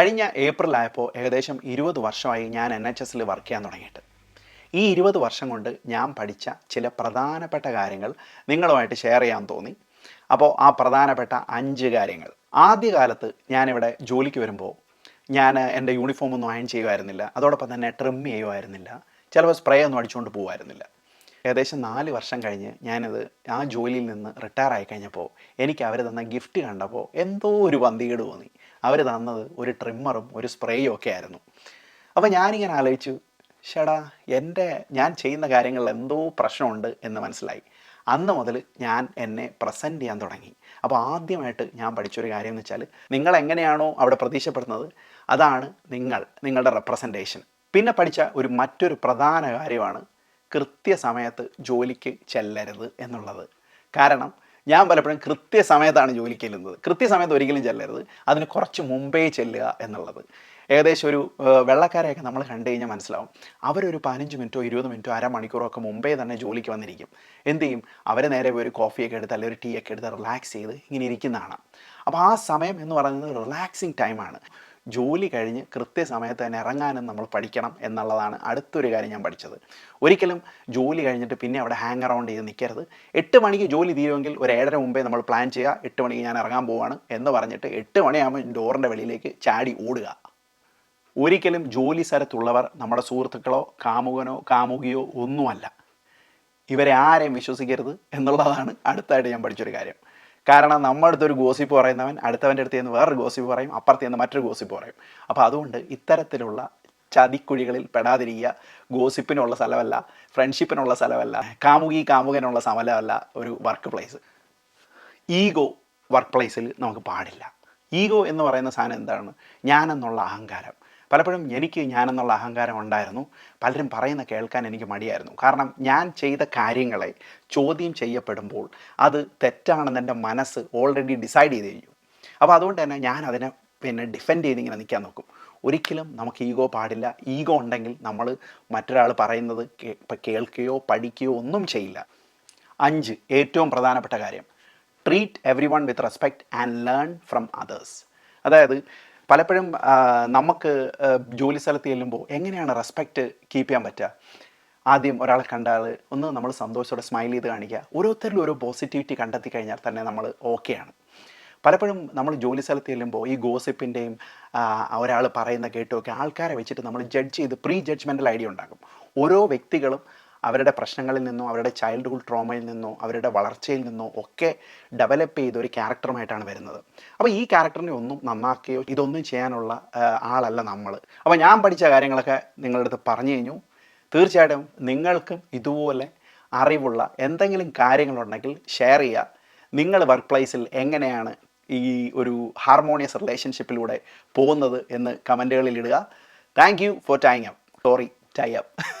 കഴിഞ്ഞ ഏപ്രിൽ ആയപ്പോൾ ഏകദേശം ഇരുപത് വർഷമായി ഞാൻ എൻ എച്ച് എസിൽ വർക്ക് ചെയ്യാൻ തുടങ്ങിയിട്ട്. ഈ ഇരുപത് വർഷം കൊണ്ട് ഞാൻ പഠിച്ച ചില പ്രധാനപ്പെട്ട കാര്യങ്ങൾ നിങ്ങളുമായിട്ട് ഷെയർ ചെയ്യാൻ തോന്നി. അപ്പോൾ ആ പ്രധാനപ്പെട്ട അഞ്ച് കാര്യങ്ങൾ. ആദ്യകാലത്ത് ഞാനിവിടെ ജോലിക്ക് വരുമ്പോൾ ഞാൻ എന്റെ യൂണിഫോം ഒന്നും അയൺ ചെയ്യുമായിരുന്നില്ല അതോടൊപ്പം തന്നെ ട്രിം ചെയ്യുമായിരുന്നില്ല ചിലപ്പോൾ സ്പ്രേ ഒന്നും അടിച്ചുകൊണ്ട് പോകുമായിരുന്നില്ല ഏകദേശം നാല് വർഷം കഴിഞ്ഞ് ഞാനത് ആ ജോലിയിൽ നിന്ന് റിട്ടയർ ആയി കഴിഞ്ഞപ്പോൾ എനിക്ക് അവർ തന്ന ഗിഫ്റ്റ് കണ്ടപ്പോൾ എന്തോ ഒരു പന്തികേട് തോന്നി. അവർ തന്നത് ഒരു ട്രിമ്മറും ഒരു സ്പ്രേയും ഒക്കെ ആയിരുന്നു. അപ്പോൾ ഞാനിങ്ങനെ ആലോചിച്ചു ഷടാ എന്റെ ഞാൻ ചെയ്യുന്ന കാര്യങ്ങളിൽ എന്തോ പ്രശ്നമുണ്ട് എന്ന് മനസ്സിലായി. അന്ന് മുതൽ ഞാൻ എന്നെ പ്രസന്റ് ചെയ്യാൻ തുടങ്ങി. അപ്പോൾ ആദ്യമായിട്ട് ഞാൻ പഠിച്ചൊരു കാര്യം എന്ന് വെച്ചാൽ നിങ്ങൾ എങ്ങനെയാണോ അവിടെ പ്രതീക്ഷപ്പെടുന്നത് അതാണ് നിങ്ങൾ നിങ്ങളുടെ റെപ്രസെന്റേഷൻ പിന്നെ പഠിച്ച ഒരു മറ്റൊരു പ്രധാന കാര്യമാണ് കൃത്യസമയത്ത് ജോലിക്ക് ചെല്ലരുത് എന്നുള്ളത്. കാരണം ഞാൻ പലപ്പോഴും കൃത്യസമയത്താണ് ജോലിക്ക് ചെല്ലുന്നത്. കൃത്യസമയത്ത് ഒരിക്കലും ചെല്ലരുത്. അതിന് കുറച്ച് മുമ്പേ ചെല്ലുക എന്നുള്ളത്. ഏകദേശം ഒരു വെള്ളക്കാരെയൊക്കെ നമ്മൾ കണ്ടു കഴിഞ്ഞാൽ മനസ്സിലാവും. അവരൊരു പതിനഞ്ച് മിനിറ്റോ ഇരുപത് മിനിറ്റോ അരമണിക്കൂറോ ഒക്കെ മുമ്പേ തന്നെ ജോലിക്ക് വന്നിരിക്കും. എന്ത് ചെയ്യും? അവർ നേരെ ഒരു കോഫിയൊക്കെ എടുത്ത് അല്ലെങ്കിൽ ഒരു ടീ ഒക്കെ എടുത്ത് റിലാക്സ് ചെയ്ത് ഇങ്ങനെ ഇരിക്കുന്നതാണ്. അപ്പോൾ ആ സമയം എന്ന് പറയുന്നത് റിലാക്സിങ് ടൈമാണ് ജോലി കഴിഞ്ഞ് കൃത്യസമയത്ത് തന്നെ ഇറങ്ങാനും നമ്മൾ പഠിക്കണം എന്നുള്ളതാണ് അടുത്തൊരു കാര്യം ഞാൻ പഠിച്ചത്. ഒരിക്കലും ജോലി കഴിഞ്ഞിട്ട് പിന്നെ അവിടെ ഹാങ് അറൗണ്ട് ചെയ്ത് നിൽക്കരുത്. എട്ട് മണിക്ക് ജോലി തീരുമെങ്കിൽ ഒരു ഏഴര മുമ്പേ നമ്മൾ പ്ലാൻ ചെയ്യുക. എട്ട് മണിക്ക് ഞാൻ ഇറങ്ങാൻ പോവാണ് എന്ന് പറഞ്ഞിട്ട് എട്ട് മണിയാകുമ്പോൾ ഡോറിന്റെ വെളിയിലേക്ക് ചാടി ഓടുക. ഒരിക്കലും ജോലി സ്ഥലത്തുള്ളവർ നമ്മുടെ സുഹൃത്തുക്കളോ കാമുകനോ കാമുകിയോ ഒന്നുമല്ല. ഇവരെ ആരെയും വിശ്വസിക്കരുത് എന്നുള്ളതാണ് അടുത്തായിട്ട് ഞാൻ പഠിച്ചൊരു കാര്യം. കാരണം നമ്മുടെ അടുത്തൊരു ഗോസിപ്പ് പറയുന്നവൻ അടുത്തവന്റെ അടുത്ത് നിന്ന് വേറൊരു ഗോസിപ്പ് പറയും അപ്പുറത്ത് നിന്ന് മറ്റൊരു ഗോസിപ്പ് പറയും. അപ്പോൾ അതുകൊണ്ട് ഇത്തരത്തിലുള്ള ചതിക്കുഴികളിൽ പെടാതിരിക്കുക ഗോസിപ്പിനുള്ള സ്ഥലമല്ല ഫ്രണ്ട്ഷിപ്പിനുള്ള സ്ഥലമല്ല കാമുകി കാമുകനുള്ള സ്ഥലമല്ല ഒരു വർക്ക് പ്ലേസ് ഈഗോ വർക്ക് പ്ലേസിൽ നമുക്ക് പാടില്ല. ഈഗോ എന്ന് പറയുന്ന സാധനം എന്താണ്? ഞാനെന്നുള്ള അഹങ്കാരം. പലപ്പോഴും എനിക്ക് ഞാനെന്നുള്ള അഹങ്കാരം ഉണ്ടായിരുന്നു. പലരും പറയുന്ന കേൾക്കാൻ എനിക്ക് മടിയായിരുന്നു. കാരണം ഞാൻ ചെയ്ത കാര്യങ്ങളെ ചോദ്യം ചെയ്യപ്പെടുമ്പോൾ അത് തെറ്റാണെന്ന് എന്റെ മനസ്സ് ഓൾറെഡി ഡിസൈഡ് ചെയ്ത് കഴിഞ്ഞു അപ്പോൾ അതുകൊണ്ട് തന്നെ ഞാൻ അതിനെ പിന്നെ ഡിഫെൻഡ് ചെയ്ത് ഇങ്ങനെ നിൽക്കാൻ നോക്കും. ഒരിക്കലും നമുക്ക് ഈഗോ പാടില്ല. ഈഗോ ഉണ്ടെങ്കിൽ നമ്മൾ മറ്റൊരാൾ പറയുന്നത് കേൾക്കുകയോ പഠിക്കുകയോ ഒന്നും ചെയ്യില്ല. അഞ്ച് ഏറ്റവും പ്രധാനപ്പെട്ട കാര്യം. Treat every one with respect and learn from others അതായത് പലപ്പോഴും നമുക്ക് ജോലി സ്ഥലത്ത് ചെല്ലുമ്പോൾ എങ്ങനെയാണ് റെസ്പെക്റ്റ് കീപ്പ് ചെയ്യാൻ പറ്റുക? ആദ്യം ഒരാളെ കണ്ടാൽ ഒന്ന് നമ്മൾ സന്തോഷത്തോടെ സ്മൈൽ ചെയ്ത് കാണിക്കുക. ഓരോരുത്തരിലും ഓരോ പോസിറ്റിവിറ്റി കണ്ടെത്തി കഴിഞ്ഞാൽ തന്നെ നമ്മൾ ഓക്കെയാണ് പലപ്പോഴും നമ്മൾ ജോലി സ്ഥലത്ത് ചെല്ലുമ്പോൾ ഈ ഗോസിപ്പിന്റെയും ഒരാൾ പറയുന്ന കേട്ടുമൊക്കെ ആൾക്കാരെ വെച്ചിട്ട് നമ്മൾ ജഡ്ജ് ചെയ്ത് പ്രീ ജഡ്ജ്മെന്റൽ ഐഡിയ ഉണ്ടാകും ഓരോ വ്യക്തികളും അവരുടെ പ്രശ്നങ്ങളിൽ നിന്നോ അവരുടെ ചൈൽഡ്ഹുഡ് ട്രോമയിൽ നിന്നോ അവരുടെ വളർച്ചയിൽ നിന്നോ ഒക്കെ ഡെവലപ്പ് ചെയ്ത ഒരു ക്യാരക്ടറുമായിട്ടാണ് വരുന്നത്. അപ്പോൾ ഈ ക്യാരക്ടറിനെ ഒന്നും നന്നാക്കുകയോ ഇതൊന്നും ചെയ്യാനുള്ള ആളല്ല നമ്മൾ അപ്പോൾ ഞാൻ പഠിച്ച കാര്യങ്ങളൊക്കെ നിങ്ങളുടെ അടുത്ത് പറഞ്ഞു കഴിഞ്ഞു. തീർച്ചയായിട്ടും നിങ്ങൾക്കും ഇതുപോലെ അറിവുള്ള എന്തെങ്കിലും കാര്യങ്ങളുണ്ടെങ്കിൽ ഷെയർ ചെയ്യുക. നിങ്ങൾ വർക്ക് പ്ലേസിൽ എങ്ങനെയാണ് ഈ ഒരു ഹാർമോണിയസ് റിലേഷൻഷിപ്പിലൂടെ പോകുന്നത് എന്ന് കമന്റുകളിൽ ഇടുക. Thank you for tying up sorry tie up